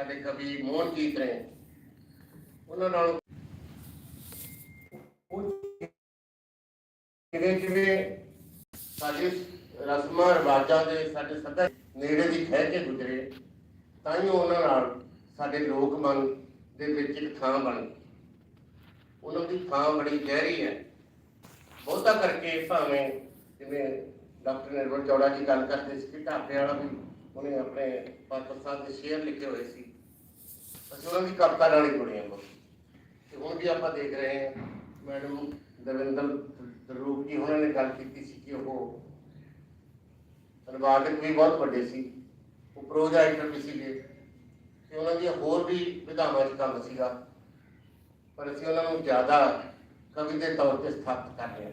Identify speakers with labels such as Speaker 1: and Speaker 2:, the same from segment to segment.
Speaker 1: ਸਾਡੇ ਕਵੀ ਮੋਹਨਜੀਤ ਨੇ, ਉਹਨਾਂ ਨਾਲ ਜਿਵੇਂ ਜਿਵੇਂ ਸਾਡੇ ਰਸਮਾਂ ਰਿਵਾਜਾਂ ਦੇ ਸਾਡੇ ਸਦਾ ਨੇੜੇ ਦੀ ਖਹਿ ਕੇ ਗੁਜ਼ਰੇ, ਤਾਂ ਹੀ ਉਹਨਾਂ ਨਾਲ ਸਾਡੇ ਲੋਕ ਮਨ ਦੇ ਵਿੱਚ ਇੱਕ ਥਾਂ ਬਣ ਗਈ। ਉਹਨਾਂ ਦੀ ਥਾਂ ਬੜੀ ਗਹਿਰੀ ਹੈ। ਬਹੁਤਾ ਕਰਕੇ ਭਾਵੇਂ ਜਿਵੇਂ ਡਾਕਟਰ ਨਿਰਮਲ ਚੌੜਾ ਜੀ ਗੱਲ ਕਰਦੇ ਸੀ ਕਿ ਢਾਬੇ ਵਾਲਾ ਵੀ ਉਹਨੇ ਆਪਣੇ ਪਾਤਰ ਦੇ ਸ਼ੇਅਰ ਲਿਖੇ ਹੋਏ ਸੀ। ਅਸੀਂ ਉਹਨਾਂ ਦੀ ਕਵਿਤਾ ਨਾਲ ਹੀ ਜੁੜੀਆਂ ਹਾਂ ਤੇ ਹੁਣ ਵੀ ਆਪਾਂ ਦੇਖ ਰਹੇ ਹਾਂ, ਮੈਡਮ ਦਵਿੰਦਰ ਦਰੂਪ ਜੀ ਉਹਨਾਂ ਨੇ ਗੱਲ ਕੀਤੀ ਸੀ ਕਿ ਉਹ ਅਨੁਵਾਦਕ ਵੀ ਬਹੁਤ ਵੱਡੇ ਸੀ, ਉਹ ਪ੍ਰੋਜ਼ ਰਾਈਟਰ ਵੀ ਸੀਗੇ। ਤੇ ਉਹਨਾਂ ਦੀਆਂ ਹੋਰ ਵੀ ਵਿਧਾਵਾਂ 'ਚ ਕੰਮ ਸੀਗਾ। ਪਰ ਅਸੀਂ ਉਹਨਾਂ ਨੂੰ ਜ਼ਿਆਦਾ ਕਵੀ ਦੇ ਤੌਰ ਤੇ ਸਥਾਪਿਤ ਕਰ ਰਹੇ ਹਾਂ।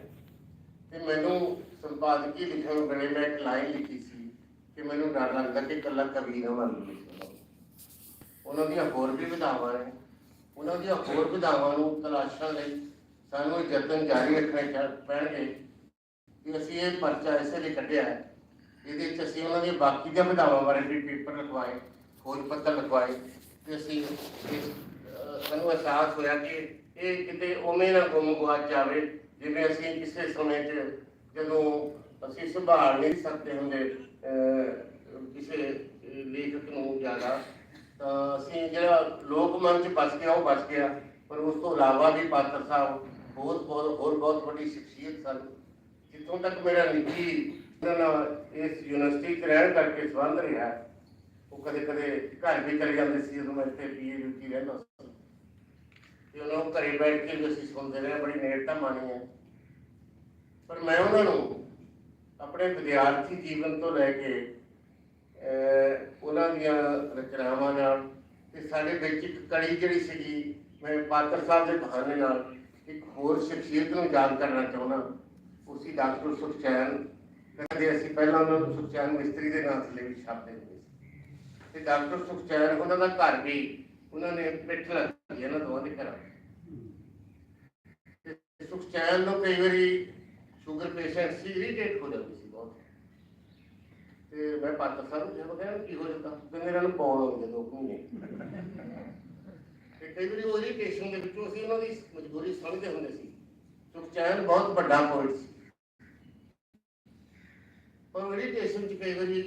Speaker 1: ਤੇ ਮੈਨੂੰ ਸੰਪਾਦਕੀ ਲਿਖਣ ਵੇਲੇ ਮੈਂ ਇੱਕ ਲਾਈਨ ਲਿਖੀ ਸੀ ਕਿ ਮੈਨੂੰ ਡਰ ਲੱਗਦਾ ਕਿ ਇਕੱਲਾ ਕਵੀ ਨਾ ਬਣ ਜਾਵੇ। ਉਹਨਾਂ ਦੀਆਂ ਹੋਰ ਵੀ ਵਿਧਾਵਾਂ ਨੇ। ਉਹਨਾਂ ਦੀਆਂ ਹੋਰ ਵਿਧਾਵਾਂ ਨੂੰ ਤਲਾਸ਼ਣ ਲਈ ਸਾਨੂੰ ਯਤਨ ਜਾਰੀ ਰੱਖਣੇ ਪੈਣਗੇ ਕਿ ਅਸੀਂ ਇਹ ਪਰਚਾ ਇਸੇ ਲਈ ਕੱਢਿਆ ਹੈ। ਇਹਦੇ ਵਿੱਚ ਅਸੀਂ ਉਹਨਾਂ ਦੀਆਂ ਬਾਕੀ ਦੀਆਂ ਵਿਧਾਵਾਂ ਬਾਰੇ ਵੀ ਪੇਪਰ ਲਿਖਵਾਏ ਖੋਜ ਪੱਤਰ ਲਿਖਵਾਏ ਤੇ ਅਸੀਂ ਇਸ ਸਾਨੂੰ ਅਹਿਸਾਸ ਹੋਇਆ ਕਿ ਇਹ ਕਿਤੇ ਉਵੇਂ ਨਾ ਗੁੰਮ ਗੁਆਚ ਜਾਵੇ, ਜਿਵੇਂ ਅਸੀਂ ਕਿਸੇ ਸਮੇਂ 'ਚ ਜਦੋਂ ਅਸੀਂ ਸੰਭਾਲ ਨਹੀਂ ਸਕਦੇ ਹੁੰਦੇ ਕਿਸੇ ਲੇਖਕ ਨੂੰ ਜ਼ਿਆਦਾ। ਤਾਂ ਅਸੀਂ ਜਿਹੜਾ ਲੋਕ ਮਨ 'ਚ ਬਚ ਗਿਆ, ਉਹ ਬਚ ਗਿਆ। ਪਰ ਉਸ ਤੋਂ ਇਲਾਵਾ ਵੀ ਪਾਤਰ ਸਾਹਿਬ ਬਹੁਤ ਬਹੁਤ, ਹੋਰ ਬਹੁਤ ਵੱਡੀ ਸ਼ਖਸੀਅਤ ਸਨ। ਜਿੱਥੋਂ ਤੱਕ ਮੇਰਾ ਨਿੱਜੀ ਉਹਨਾਂ ਨਾਲ ਇਸ ਯੂਨੀਵਰਸਿਟੀ 'ਚ ਰਹਿਣ ਕਰਕੇ ਸੰਬੰਧ ਰਿਹਾ, ਉਹ ਕਦੇ ਕਦੇ ਘਰ ਵੀ ਚਲੇ ਜਾਂਦੇ ਸੀ, ਜਦੋਂ ਮੈਂ ਇੱਥੇ ਬੀਏ ਯੂਟੀ ਰਹਿੰਦਾ ਸੀ। ਤੇ ਉਹਨਾਂ ਨੂੰ ਘਰੇ ਬੈਠ ਕੇ ਵੀ ਅਸੀਂ ਸੁਣਦੇ ਰਹੇ, ਬੜੀ ਨੇੜਤਾ ਮਾਣੀ ਹੈ। ਪਰ ਮੈਂ ਉਹਨਾਂ ਨੂੰ ਆਪਣੇ ਵਿਦਿਆਰਥੀ ਜੀਵਨ ਤੋਂ ਲੈ ਕੇ ਉਹਨਾਂ ਦੀਆਂ ਰਚਨਾਵਾਂ ਨਾਲ ਤੇ ਸਾਡੇ ਵਿੱਚ ਇੱਕ ਕੜੀ ਜਿਹੜੀ ਸੀਗੀ, ਮੈਂ ਪਾਤਰ ਸਾਹਿਬ ਦੇ ਬਹਾਨੇ ਨਾਲ ਇੱਕ ਹੋਰ ਸ਼ਖਸੀਅਤ ਨੂੰ ਯਾਦ ਕਰਨਾ ਚਾਹੁੰਦਾ। ਉਸੀ ਡਾਕਟਰ ਸੁਖਚੈਨ, ਕਹਿੰਦੇ ਅਸੀਂ ਪਹਿਲਾਂ ਉਹਨਾਂ ਨੂੰ ਸੁਖਚੈਨ ਮਿਸਤਰੀ ਦੇ ਨਾਂ ਥੱਲੇ ਵੀ ਛਾਪਦੇ ਹੁੰਦੇ ਸੀ। ਤੇ ਡਾਕਟਰ ਸੁਖਚੈਨ, ਉਹਨਾਂ ਦਾ ਘਰ ਵੀ ਉਹਨਾਂ ਨੇ ਪਿੱਠ ਲੱਗੀ ਇਹਨਾਂ ਦੋਵਾਂ ਦੇ ਘਰਾਂ ਸੁਖਚੈਨ ਨੂੰ ਕਈ ਵਾਰੀ ਸ਼ੂਗਰ ਪੇਸ਼ੈਂਟ ਸੀ ਇਰੀਟੇਟ ਹੋ ਜਾਂਦੀ ਸੀ ਬਹੁਤ। ਤੇ ਮੈਂ ਪਾਤਰ ਸਾਹਿਬ ਨੂੰ ਕਹਿੰਦਾ ਕੀ ਹੋ ਜਾਂਦਾ? ਤੇ ਮੇਰਾ ਨੂੰ ਪਾਉਣ ਹੋ ਗਿਆ ਦੋ ਮਹੀਨੇ ਤੇ ਕਈ ਵਾਰੀ ਉਹ ਇਰੀਟੇਸ਼ਨ ਦੇ ਵਿੱਚੋਂ ਅਸੀਂ ਉਹਨਾਂ ਦੀ ਮਜਬੂਰੀ ਸਮਝਦੇ ਹੁੰਦੇ ਸੀ। ਸੁਖਚੈਨ ਬਹੁਤ ਵੱਡਾ ਪੋਇਟ ਸੀ। ਪਰ ਇਰੀਟੇਸ਼ਨ ਚ ਕਈ ਵਾਰੀ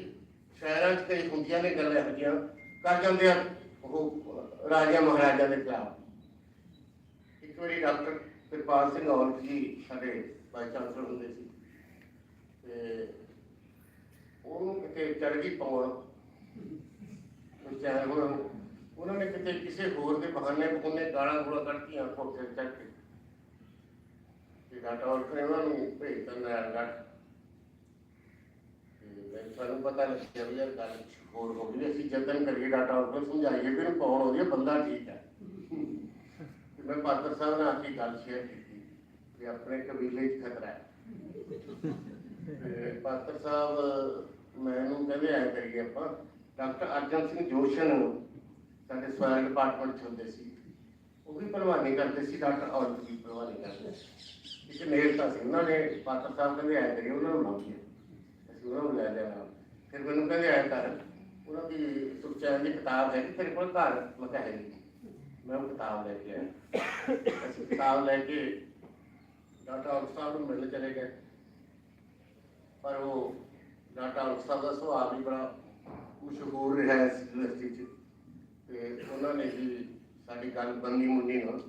Speaker 1: ਸ਼ਹਿਰਾਂ ਚ ਕਈ ਹੁੰਦੀਆਂ ਨੇ ਗੱਲਾਂ ਇਹੋ ਜਿਹੀਆਂ ਕਰ ਜਾਂਦੇ ਆ ਉਹ ਰਾਜਾ ਮਹਾਰਾਜਾ ਦੇ ਖਿਲਾਫ। ਇੱਕ ਵਾਰੀ ਡਾਕਟਰ ਕਿਰਪਾਲ ਸਿੰਘ ਔਲਖ ਜੀ ਸਾਡੇ ਵਾਈਸ ਚਾਂਸਲਰ ਹੁੰਦੇ ਸੀ ਤੇ ਉਹਨੂੰ ਕਿਤੇ ਚੜ ਗਈ ਪਾਉਣ। ਵਿਚਾਰ ਉਹਨਾਂ ਨੂੰ ਉਹਨਾਂ ਨੇ ਕਿਤੇ ਕਿਸੇ ਹੋਰ ਦੇ ਬਹਾਨੇ ਬੁਨੇ ਗਾਲਾਂ ਗੋਲਾਂ ਕੱਢਤੀਆਂ ਕੋਠੇ ਚੜ ਕੇ। ਤੇ ਡਾਕਟਰ ਔਲਖ ਨੇ ਉਹਨਾਂ ਨੂੰ ਭੇਜਤਾ ਨਾਰਾਇਣਗੜ੍ਹ ਤੇ ਮੈਨੂੰ ਸਾਨੂੰ ਪਤਾ ਲੱਗਿਆ ਵੀ ਯਾਰ ਗੱਲ ਹੋਰ ਹੋ ਗਈ ਅਸੀਂ ਯਤਨ ਕਰੀਏ ਡਾਟਾ ਔਲਖ ਨੂੰ ਸਮਝਾਈਏ ਵੀ ਇਹਨੂੰ ਪਾਉਣ ਹੋ ਰਹੀ ਬੰਦਾ ਠੀਕ ਹੈ। ਮੈਂ ਪਾਤਰ ਸਾਹਿਬ ਨਾਲ ਆ ਕੇ ਗੱਲ ਸ਼ੇਅਰ ਕੀਤੀ ਕਿ ਆਪਣੇ ਕਬੀਲੇ 'ਚ ਖਤਰਾ ਹੈ। ਪਾਤਰ ਸਾਹਿਬ ਮੈਨੂੰ ਕਹਿੰਦੇ ਐ ਕਰੀਏ ਆਪਾਂ ਡਾਕਟਰ ਅਰਜਨ ਸਿੰਘ ਜੋਸ਼ਨ ਸਾਡੇ ਸਵਾਇਲ ਡਿਪਾਰਟਮੈਂਟ 'ਚ ਹੁੰਦੇ ਸੀ ਉਹ ਵੀ ਭਲਵਾਨੀ ਕਰਦੇ ਸੀ ਡਾਕਟਰ ਔਰਤ ਵੀ ਭਲਵਾਨੀ ਕਰਦੇ ਸੀ ਇੱਕ ਨੇੜਤਾ ਸੀ ਉਹਨਾਂ ਨੇ ਪਾਤਰ ਸਾਹਿਬ ਕਹਿੰਦੇ ਐ ਕਰੀਏ ਉਹਨਾਂ ਨੂੰ ਲਾਉਂਗੇ ਅਸੀਂ ਉਹਨਾਂ ਨੂੰ ਲੈ ਲਿਆ ਨਾਲ। ਫਿਰ ਮੈਨੂੰ ਕਹਿੰਦੇ ਐ ਕਰ ਉਹਨਾਂ ਦੀ ਸੁਖਚੈਨ ਦੀ ਕਿਤਾਬ ਹੈ ਕਿ ਤੇਰੇ ਕੋਲ ਘਰ ਮੈਂ ਕਿਹਾ ਹੈ ਨਹੀਂ ਮੈਂ ਉਹ ਕਿਤਾਬ ਲੈ ਕੇ ਆਇਆ ਅਸੀਂ ਕਿਤਾਬ ਲੈ ਕੇ ਡਾਕਟਰ ਔਰਤ ਸਾਹਿਬ ਨੂੰ ਮਿਲਣ ਚਲੇ ਗਏ ਪਰ ਉਹ ਡਾਕਟਰ ਔਰਤ ਸਾਹਿਬ ਦਾ ਸੁਭਾਅ ਵੀ ਬੜਾ ਮਸ਼ਹੂਰ ਰਿਹਾ ਇਸ ਯੂਨੀਵਰਸਿਟੀ 'ਚ। ਤੇ ਉਹਨਾਂ ਨੇ ਵੀ ਸਾਡੀ ਗੱਲ ਬੰਨੀ ਮੁੰਨੀ ਨਾਲ।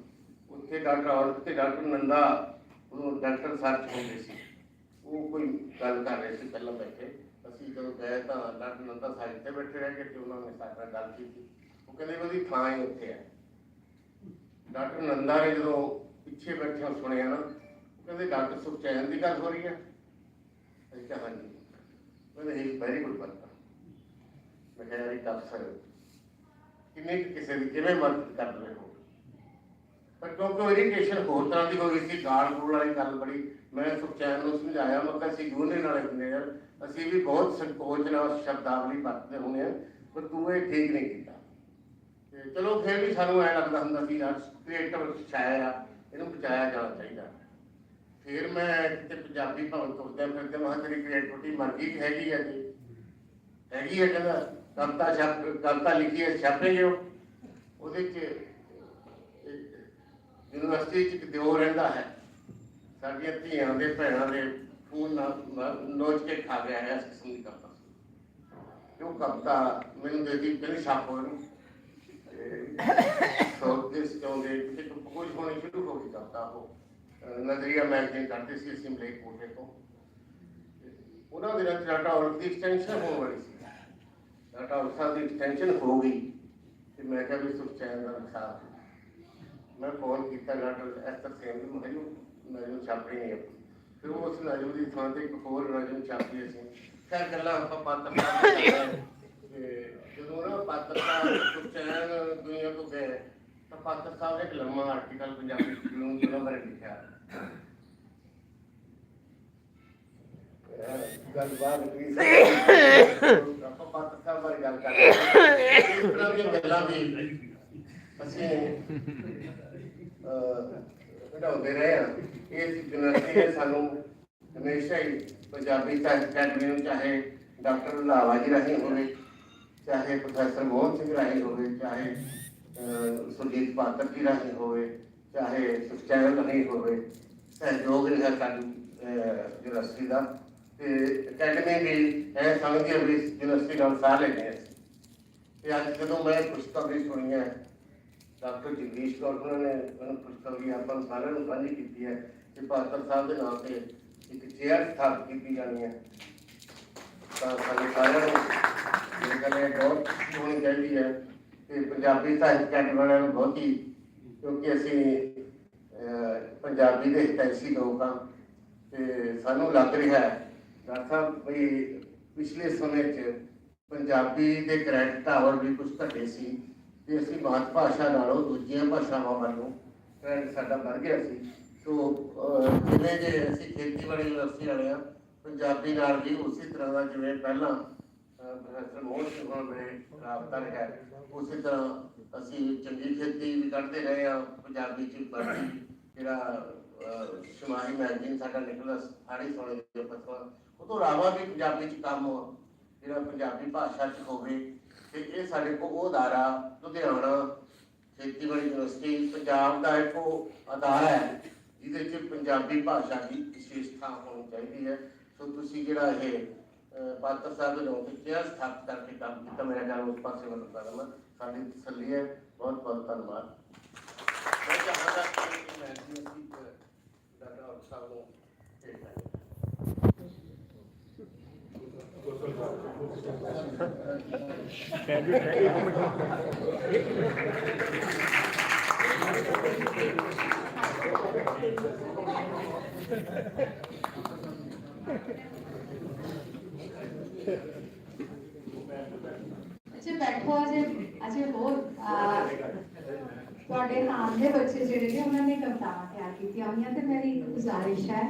Speaker 1: ਉੱਥੇ ਡਾਕਟਰ ਔਰਤ ਤੇ ਡਾਕਟਰ ਨੰਦਾ ਉਹਨੂੰ ਡਾਕਟਰ ਸਰਚ ਹੁੰਦੇ ਸੀ। ਉਹ ਕੋਈ ਗੱਲ ਕਰ ਰਹੇ ਸੀ ਪਹਿਲਾਂ ਬੈਠੇ। ਅਸੀਂ ਜਦੋਂ ਗਏ ਤਾਂ ਡਾਕਟਰ ਨੰਦਾ ਸਾਹਿਬ ਤੇ ਬੈਠੇ ਰਹਿ ਗਏ ਤੇ ਉਹਨਾਂ ਨੇ ਸਾਡਾ ਗੱਲ ਕੀਤੀ। ਉਹ ਕਹਿੰਦੇ ਉਹਦੀ ਥਾਂ ਹੀ ਉੱਥੇ ਹੈ। ਡਾਕਟਰ ਨੰਦਾ ਨੇ ਜਦੋਂ ਪਿੱਛੇ ਬੈਠਿਆਂ ਸੁਣਿਆ ਨਾ, ਉਹ ਕਹਿੰਦੇ ਡਾਕਟਰ ਸੁਖਚੈਨ ਦੀ ਗੱਲ ਹੋ ਰਹੀ ਹੈ? ਅਸੀਂ ਕਿਹਾ ਹਾਂਜੀ। ਕਹਿੰਦੇ ਹੀ ਵੈਰੀ ਗੁੱਡ ਪਰਸਨ ਮੈਂ ਕਿਹਾ ਯਾਰ ਇੱਕ ਅਫਸਰ ਕਿੰਨੇ ਕਿਸੇ ਦੀ ਕਿਵੇਂ ਮਦਦ ਕਰ ਰਹੇ ਹੋ ਪਰ ਕਿਉਂਕਿ ਇਰੀਟੇਸ਼ਨ ਹੋਰ ਤਰ੍ਹਾਂ ਦੀ ਹੋ ਗਈ ਸੀ ਗਾਲ ਗੂਲ ਵਾਲੀ ਗੱਲ ਬੜੀ ਮੈਂ ਸੁਖਚੈਨ ਨੂੰ ਸਮਝਾਇਆ ਮੈਂ ਕਿਹਾ ਅਸੀਂ ਯੂਨੀਅਨ ਵਾਲੇ ਹੁੰਦੇ ਯਾਰ ਅਸੀਂ ਵੀ ਬਹੁਤ ਸੰਕੋਚ ਨਾਲ ਸ਼ਬਦਾਵਲੀ ਵਰਤਦੇ ਹੁੰਦੇ ਆ ਪਰ ਤੂੰ ਇਹ ਠੀਕ ਨਹੀਂ ਕੀਤਾ ਤੇ ਚਲੋ ਫਿਰ ਵੀ ਸਾਨੂੰ ਐ ਲੱਗਦਾ ਹੁੰਦਾ ਸੀ ਯਾਰ ਕ੍ਰੀਏਟਿਵ ਛਾਇਆ ਆ ਇਹਨੂੰ ਬਚਾਇਆ ਜਾਣਾ ਚਾਹੀਦਾ ਫਿਰ ਮੈਂ ਕਿਤੇ ਪੰਜਾਬੀ ਭਵਨ ਤੁਰਦੇ ਫਿਰਦੇ ਮਹਾਂ ਤੇਰੀ ਕ੍ਰੀਏਟਿਵਿਟੀ ਮਰ ਗਈ ਹੈਗੀ ਆ ਜੀ। ਹੈਗੀ ਆ ਕਹਿੰਦਾ ਕਵਿਤਾ ਛਾਪ ਕਵਿਤਾ ਲਿਖੀ ਹੈ ਛਾਪੇਗੇ ਉਹ। ਉਹਦੇ ਚ ਯੂਨੀਵਰਸਿਟੀ ਚ ਦਿਓ ਰਹਿੰਦਾ ਹੈ। ਸਾਡੀਆਂ ਧੀਆਂ ਦੇ ਭੈਣਾਂ ਦੇ ਫੋਨ ਨੋਚ ਕੇ ਖਾ ਗਿਆ ਹੈ ਇਸ ਕਿਸਮ ਦੀ ਕਵਿਤਾ ਤੇ ਕਵਿਤਾ ਮੈਨੂੰ ਦੇ ਦੀ ਪਹਿਲੀ ਛਾਪ ਸੋ ਇਸ ਚਾਹੁੰਦੇ ਕਿ ਕੁਝ ਹੋਣੀ ਸ਼ੁਰੂ ਹੋ ਗਈ ਕਵਿਤਾ ਉਹ। ਨਜ਼ਰੀਆ ਮੈਗਜ਼ੀਨ ਕਰਦੇ ਸੀ ਅਸੀਂ ਮਲੇਕ ਕੋਟੇ ਤੋਂ ਉਹਨਾਂ ਦੇ ਨਾਲ ਟਾਟਾ ਔਰ ਦੀ ਐਕਸਟੈਂਸ਼ਨ ਹੋਣ ਵਾਲੀ ਸੀ ਟਾਟਾ ਔਰ ਦੀ ਐਕਸਟੈਂਸ਼ਨ ਹੋ ਗਈ ਤੇ ਮੈਂ ਕਿਹਾ ਵੀ ਸੁਖਚੈਨ ਦਾ ਨਕਸ਼ਾ ਮੈਂ ਫੋਨ ਕੀਤਾ ਡਾਕਟਰ ਐਸਟਰ ਸਿੰਘ ਨੂੰ ਮੈਨੂੰ ਮੈਨੂੰ ਛਾਪਣੀ ਨਹੀਂ ਆਪਣੀ ਫਿਰ ਉਹ ਉਸ ਨਜਮ ਦੀ ਥਾਂ ਤੇ ਇੱਕ ਹੋਰ ਨਜਮ ਛਾਪੀ ਅਸੀਂ ਖੈਰ ਗੱਲਾਂ ਆਪਾਂ ਪਾਤਰ ਸਾਹਿਬ ਦੀਆਂ ਕਰਦੇ ਹਾਂ। ਤੇ ਜਦੋਂ ਨਾ ਪਾਤਰ ਸਾਹਿਬ ਸੁਖਚੈਨ ਦੁਨੀਆ ਤੋਂ ਗਏ ਤਾਂ ਪਾਤਰ ਸਾਹਿਬ ਨੇ ਇੱਕ ਲੰਮਾ ਆਰਟੀਕਲ ਪੰਜਾਬੀ ਨੂੰ ਜਿਹਨਾਂ ਬਾਰੇ ਲਿਖਿਆ। ਗੱਲ ਬਾਤ ਕੀ ਆਪਾਂ ਪਾਤਰ ਸਾਹਿਬ ਬਾਰੇ ਗੱਲ ਕਰਦੇ ਹਾਂ। ਇਸ ਤਰ੍ਹਾਂ ਦੀਆਂ ਗੱਲਾਂ ਵੀ ਅਸੀਂ ਵਧਾਉਂਦੇ ਰਹੇ ਹਾਂ। ਇਸ ਯੂਨੀਵਰਸਿਟੀ ਨੇ ਸਾਨੂੰ ਹਮੇਸ਼ਾ ਹੀ ਪੰਜਾਬੀ ਸਾਹਿਤ ਅਕੈਡਮੀ ਨੂੰ ਚਾਹੇ ਡਾਕਟਰ ਲਾਵਾ ਜੀ ਰਾਹੀਂ ਹੋਵੇ ਚਾਹੇ ਪ੍ਰੋਫੈਸਰ ਮੋਹਨ ਸਿੰਘ ਰਾਹੀਂ ਹੋਵੇ ਚਾਹੇ ਅਹ, ਸੁਰਜੀਤ ਪਾਤਰ ਜੀ ਰਾਹੀਂ ਹੋਵੇ, ਚਾਹੇ ਸੁਖਚੈਨ ਰਾਹੀਂ ਹੋਵੇ, ਸਹਿਯੋਗ ਰਿਹਾ ਸਾਡੀ ਯੂਨੀਵਰਸਿਟੀ ਦਾ। ਤੇ ਅਕੈਡਮੀ ਵੀ ਇਹ ਸਮਝਦੀ ਹੈ ਵੀ ਯੂਨੀਵਰਸਿਟੀ ਨਾਲ ਸਾਹ ਲੈਂਦੇ ਹਾਂ ਤੇ ਅੱਜ ਜਦੋਂ ਮੈਂ ਖੁਸ਼ਖਬਰੀ ਸੁਣੀ ਹੈ ਡਾਕਟਰ ਜਗਦੀਸ਼ ਕੌਰ ਉਹਨਾਂ ਨੇ ਪੁਸਤਕ ਵੀ ਆਪਾਂ ਨੂੰ ਸਾਰਿਆਂ ਨੂੰ ਸਾਂਝੀ ਕੀਤੀ ਹੈ ਕਿ ਪਾਤਰ ਸਾਹਿਬ ਦੇ ਨਾਮ ਤੇ ਇੱਕ ਚੇਅਰ ਸਥਾਪਿਤ ਕੀਤੀ ਜਾਣੀ ਹੈ। ਤਾਂ ਸਾਡੇ ਸਾਰਿਆਂ ਨੂੰ ਇਹ ਗੱਲ ਇਹ ਬਹੁਤ ਹੋਣੀ ਚਾਹੀਦੀ ਹੈ। ਤੇ ਪੰਜਾਬੀ ਸਾਹਿਤ ਅਕੈਡਮੀ ਵਾਲਿਆਂ ਨੂੰ ਬਹੁਤੀ ਕਿਉਂਕਿ ਅਸੀਂ ਪੰਜਾਬੀ ਦੇ ਹਿਤੈਸ਼ੀ ਲੋਕ ਹਾਂ, ਤੇ ਸਾਨੂੰ ਲੱਗ ਰਿਹਾ ਹੈ, ਡਾਕਟਰ ਸਾਹਿਬ, ਵੀ ਪਿਛਲੇ ਸਮੇਂ 'ਚ ਪੰਜਾਬੀ ਦੇ ਕ੍ਰੈਡਿਟ ਟਾਵਰ ਵੀ ਕੁਝ ਘਟੇ ਸੀ, ਤੇ ਅਸੀਂ ਮਾਤ ਭਾਸ਼ਾ ਨਾਲੋਂ ਦੂਜੀਆਂ ਭਾਸ਼ਾਵਾਂ ਵੱਲੋਂ ਕ੍ਰੈਡਿਟ ਸਾਡਾ ਵੱਧ ਗਿਆ ਸੀ। ਸੋ ਜਿਵੇਂ ਜੇ ਅਸੀਂ ਖੇਤੀਬਾੜੀ ਯੂਨੀਵਰਸਿਟੀ ਵਾਲੇ ਹਾਂ, ਪੰਜਾਬੀ ਨਾਲ ਵੀ ਉਸੇ ਤਰ੍ਹਾਂ ਦਾ ਜਿਵੇਂ ਪਹਿਲਾਂ ਪ੍ਰੋਫੈਸਰ ਮੋਹਨ ਸਿੰਘ ਹੋਣ ਵੇਲੇ ਰਾਬਤਾ ਰਿਹਾ ਉਸੇ ਤਰ੍ਹਾਂ ਅਸੀਂ ਚੰਗੀ ਖੇਤੀ ਵੀ ਕੱਢਦੇ ਰਹੇ ਹਾਂ ਪੰਜਾਬੀ ਚ ਪੜ੍ਹਦੀ ਜਿਹੜਾ ਸ਼ਮਾਹੀ ਮੈਗਜ਼ੀਨ ਸਾਡਾ ਨਿਕਲਦਾ ਸਾੜੀ ਸੋਨੇ ਦੇ ਪੱਤਰ ਉਹ ਤੋਂ ਇਲਾਵਾ ਵੀ ਪੰਜਾਬੀ ਚ ਕੰਮ ਜਿਹੜਾ ਪੰਜਾਬੀ ਭਾਸ਼ਾ ਚ ਹੋਵੇ ਤੇ ਇਹ ਸਾਡੇ ਕੋਲ ਉਹ ਅਦਾਰਾ ਲੁਧਿਆਣਾ ਖੇਤੀਬਾੜੀ ਯੂਨੀਵਰਸਿਟੀ ਪੰਜਾਬ ਦਾ ਇੱਕ ਅਦਾਰਾ ਹੈ ਜਿਹਦੇ ਚ ਪੰਜਾਬੀ ਭਾਸ਼ਾ ਦੀ ਵਿਸ਼ੇਸ਼ਤਾ ਹੋਣੀ ਚਾਹੀਦੀ ਹੈ ਸੋ ਤੁਸੀਂ ਜਿਹੜਾ ਇਹ ਅਹ, ਪਾਤਰ ਸਾਹਿਬ ਦੇ ਲੋਕ ਚੇਅਰ ਸਥਾਪਿਤ ਕਰਕੇ ਕੰਮ ਕੀਤਾ ਮੇਰਾ ਖਿਆਲ ਉਸ ਪਾਸੇ ਵੱਲ ਕਰਨਾ ਸਾਡੀ ਤਸੱਲੀ ਹੈ ਬਹੁਤ ਬਹੁਤ ਧੰਨਵਾਦ ਮੈਂ ਚਾਹਾਂਗਾ ਕਿ ਇਹ ਮੈਗਜ਼ੀਨ ਅਸੀਂ ਡਾਕਟਰ ਸਾਹਿਬ ਨੂੰ ਭੇਜ ਦਾਂਗੇ
Speaker 2: ਅੱਛਾ, ਬੈਠੋ ਅਜੇ ਅਜੇ ਹੋਰ ਤੁਹਾਡੇ ਨਾਲ ਦੇ ਬੱਚੇ ਜਿਹੜੇ ਨੇ, ਉਹਨਾਂ ਨੇ ਕਵਿਤਾਵਾਂ ਤਿਆਰ ਕੀਤੀਆਂ ਹੋਈਆਂ ਤੇ ਮੇਰੀ ਗੁਜ਼ਾਰਿਸ਼ ਹੈ।